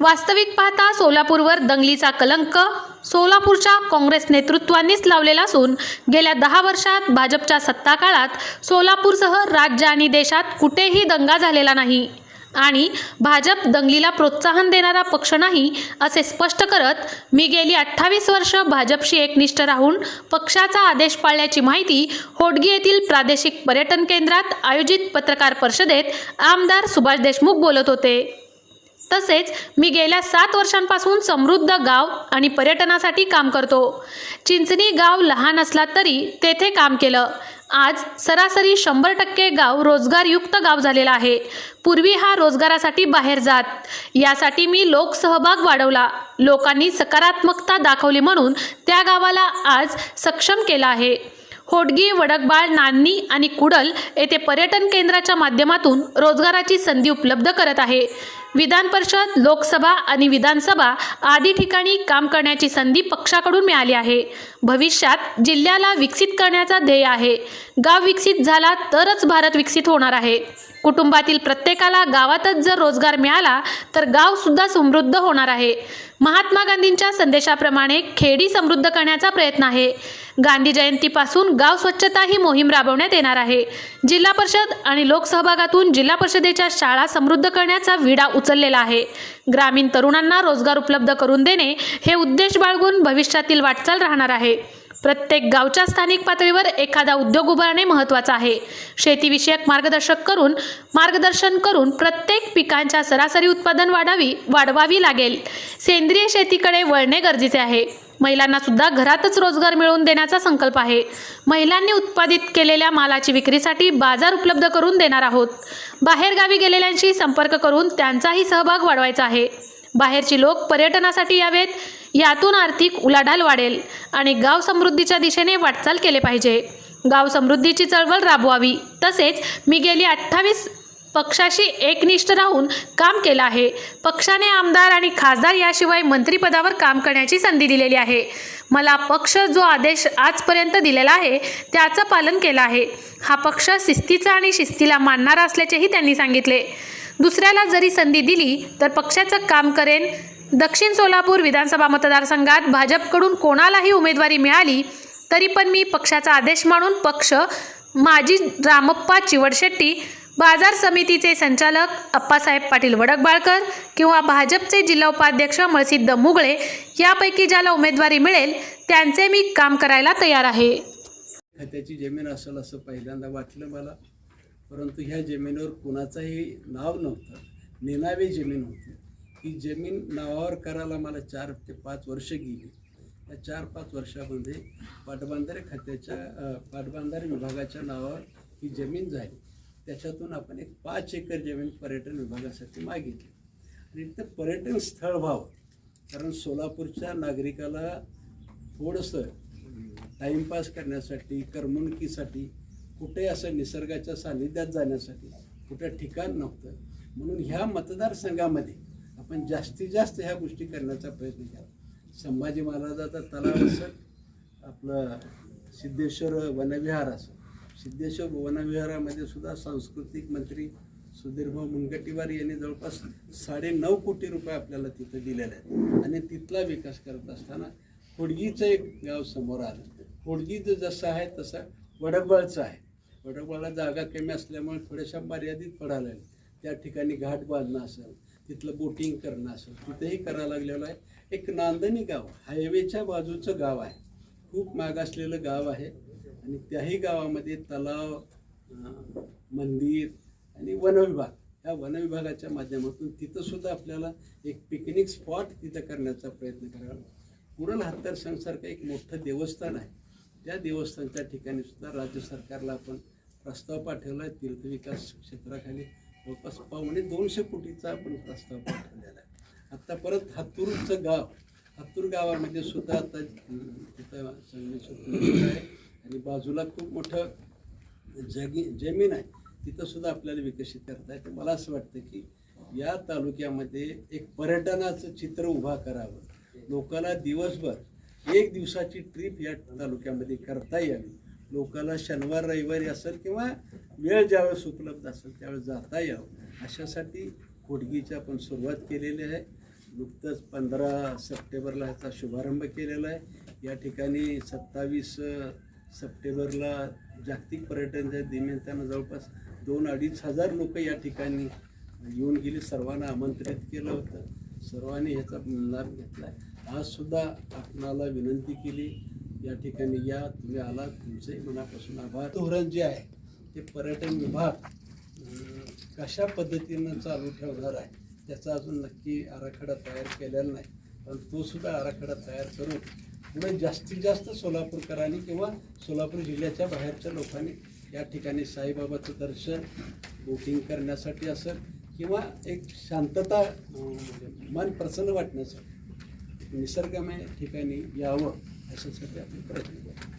वास्तविक पाहता सोलापूरवर दंगलीचा कलंक सोलापूरच्या काँग्रेस नेतृत्वांनीच लावलेला असून गेल्या दहा वर्षात भाजपच्या सत्ता काळात सोलापूरसह राज्य आणि देशात कुठेही दंगा झालेला नाही. आणि भाजप दंगलीला प्रोत्साहन देणारा पक्ष नाही असे स्पष्ट करत मी गेली अठ्ठावीस वर्ष भाजपशी एकनिष्ठ राहून पक्षाचा आदेश पाळल्याची माहिती होडगी येथील प्रादेशिक पर्यटन केंद्रात आयोजित पत्रकार परिषदेत आमदार सुभाष देशमुख बोलत होते. तसेच मी गेल्या सात वर्षांपासून समृद्ध गाव आणि पर्यटनासाठी काम करतो. चिंचणी गाव लहान असला तरी तेथे काम केलं. आज सरासरी शंभर टक्के गाव रोजगारयुक्त गाव झालेला आहे. पूर्वी हा रोजगारासाठी बाहेर जात. यासाठी मी लोकसहभाग वाढवला. लोकांनी सकारात्मकता दाखवली म्हणून त्या गावाला आज सक्षम केलं आहे. होडगी वडकबाळ नान्नी आणि कुडल येथे पर्यटन केंद्राच्या माध्यमातून रोजगाराची संधी उपलब्ध करत आहे. विधान परिषद लोकसभा आणि विधानसभा आदी ठिकाणी काम करण्याची संधी पक्षाकडून मिळाली आहे. भविष्यात जिल्ह्याला विकसित करण्याचा ध्येय आहे. गाव विकसित झाला तरच भारत विकसित होणार आहे. कुटुंबातील प्रत्येकाला गावातच जर रोजगार मिळाला तर गावसुद्धा समृद्ध होणार आहे. महात्मा गांधींच्या संदेशाप्रमाणे खेडी समृद्ध करण्याचा प्रयत्न आहे. गांधी जयंतीपासून गाव स्वच्छता ही मोहीम राबवण्यात येणार आहे. जिल्हा परिषद आणि लोकसहभागातून जिल्हा परिषदेच्या शाळा समृद्ध करण्याचा विडा उचललेला आहे. ग्रामीण तरुणांना रोजगार उपलब्ध करून देणे हे उद्देश बाळगून भविष्यातील वाटचाल राहणार आहे. प्रत्येक गावच्या स्थानिक पातळीवर एखादा उद्योग उभारणे महत्त्वाचं आहे. शेतीविषयक मार्गदर्शक करून मार्गदर्शन करून प्रत्येक पिकांच्या सरासरी उत्पादन वाढावी वाढवावी लागेल. सेंद्रिय शेतीकडे वळणे गरजेचे आहे. महिलांना सुद्धा घरातच रोजगार मिळवून देण्याचा संकल्प आहे. महिलांनी उत्पादित केलेल्या मालाची विक्रीसाठी बाजार उपलब्ध करून देणार आहोत. बाहेरगावी गेलेल्यांशी संपर्क करून त्यांचाही सहभाग वाढवायचा आहे. बाहेरची लोक पर्यटनासाठी यावेत. यातून आर्थिक उलाढाल वाढेल आणि गाव समृद्धीच्या दिशेने वाटचाल केले पाहिजे. गाव समृद्धीची चळवळ राबवावी. तसेच मी गेली अठ्ठावीस पक्षाशी एकनिष्ठ राहून काम केलं आहे. पक्षाने आमदार आणि खासदार याशिवाय मंत्रिपदावर काम करण्याची संधी दिलेली आहे. मला पक्ष जो आदेश आजपर्यंत दिलेला आहे त्याचं पालन केलं आहे. हा पक्ष शिस्तीचा आणि शिस्तीला मानणारा असल्याचेही त्यांनी सांगितले. दुसऱ्याला जरी संधी दिली तर पक्षाचं काम करेन दक्षिण सोलापूर विधानसभा मतदारसंघात भाजपकडून कोणालाही उमेदवारी मिळाली तरी पण मी पक्षाचा आदेश मानून पक्ष माजी रामप्पा चिवडशेट्टी बाजार समितीचे संचालक अप्पासाहेब पाटील वडकबाळकर किंवा भाजपचे जिल्हा उपाध्यक्ष मळसिद्ध मुगळे यापैकी ज्याला उमेदवारी मिळेल त्यांचे मी काम करायला तयार आहे. त्याची जमीन असेल असं पहिल्यांदा वाटलं मला परंतु ह्या जमिनीवर कुणाचंही नाव नव्हतं निनावी जमीन होती. ही जमीन नावावर करायला मला चार ते पाच वर्ष गेली. या चार पाच वर्षामध्ये पाटबंधारे खात्याच्या पाटबंधारे विभागाच्या नावावर ही जमीन झाली. त्याच्यातून आपण एक पाच एकर जमीन पर्यटन विभागासाठी मागितली. आणि ते पर्यटन स्थळ व्हावं कारण सोलापूरच्या नागरिकाला थोडंसं टाईमपास करण्यासाठी करमणुकीसाठी कुठे असं निसर्गाच्या सानिध्यात जाण्यासाठी कुठं ठिकाण नव्हतं. म्हणून ह्या मतदारसंघामध्ये आपण जास्तीत जास्त ह्या गोष्टी करण्याचा प्रयत्न केला. संभाजी महाराजाचा तलाव असेल आपलं सिद्धेश्वर वनविहार असेल. सिद्धेश्वर वनविहारामध्ये सुद्धा सांस्कृतिक मंत्री सुधीरभाऊ मुनगटीवार यांनी जवळपास साडे नऊ कोटी रुपये आपल्याला तिथं दिलेले आहेत. आणि तिथला विकास करत असताना होडगीचं एक गाव समोर आलं. होडगीचं जसं आहे तसं वडकबाळचं आहे. वडकबाळला जागा कमी असल्यामुळे थोड्याशा मर्यादित पडायला त्या ठिकाणी घाट बांधणं असेल तिथलं बोटिंग करणं असेल तिथेही करायला लागलेलं आहे. एक नांदणी गाव हायवेच्या बाजूचं गाव आहे. खूप मागासलेलं गाव आहे. आणि त्याही गावामध्ये तलाव मंदिर आणि वनविभाग. ह्या वनविभागाच्या माध्यमातून तिथंसुद्धा आपल्याला एक पिकनिक स्पॉट तिथं करण्याचा प्रयत्न करावा. कुरल हत्तर संघसारखं एक मोठं देवस्थान आहे. त्या देवस्थानच्या ठिकाणीसुद्धा राज्य सरकारला आपण प्रस्ताव पाठवला आहे तीर्थविकास क्षेत्राखाली जवळपास पावणे म्हणजे दोनशे कोटीचा आपण प्रस्ताव पाठवलेला आहे. आत्ता परत हातूरचं गाव हातूर गावामध्ये सुद्धा आता तिथं संगमेश्वर आहे आणि बाजूला खूप मोठं जगी जमीन आहे. तिथं सुद्धा आपल्याला विकसित करता येतं. मला असं वाटतं की या तालुक्यामध्ये एक पर्यटनाचं चित्र उभा करावं. लोकांना दिवसभर एक दिवसाची ट्रिप या तालुक्यामध्ये करता यावी. लोकांना शनिवार रविवारी असेल किंवा वेळ ज्यावेळेस उपलब्ध असेल त्यावेळेस जाता यावं. अशासाठी खोडगीची आपण सुरुवात केलेली आहे. नुकतंच पंधरा सप्टेंबरला ह्याचा शुभारंभ केलेला आहे. या ठिकाणी सत्तावीस सप्टेंबरला जागतिक पर्यटनच्या निमित्तानं जवळपास दोन अडीच हजार लोक या ठिकाणी येऊन गेली. सर्वांना आमंत्रित केलं होतं. सर्वांनी ह्याचा लाभ घेतला आहे. आजसुद्धा आपणाला विनंती केली या ठिकाणी या तुम्ही आला तुमचंही मनापासून आभार. धोरण जे आहे ते पर्यटन विभाग कशा पद्धतीनं चालू ठेवणार आहे त्याचा अजून नक्की आराखडा तयार केलेला नाही. पण तो सुद्धा आराखडा तयार करून पुढे जास्तीत जास्त सोलापूरकरांनी किंवा सोलापूर जिल्ह्याच्या बाहेरच्या लोकांनी या ठिकाणी साईबाबाचं दर्शन बोटिंग करण्यासाठी असेल किंवा एक शांतता मन प्रसन्न वाटण्यासाठी निसर्गमय ठिकाणी यावं. अशासाठी आपण प्रयत्न करू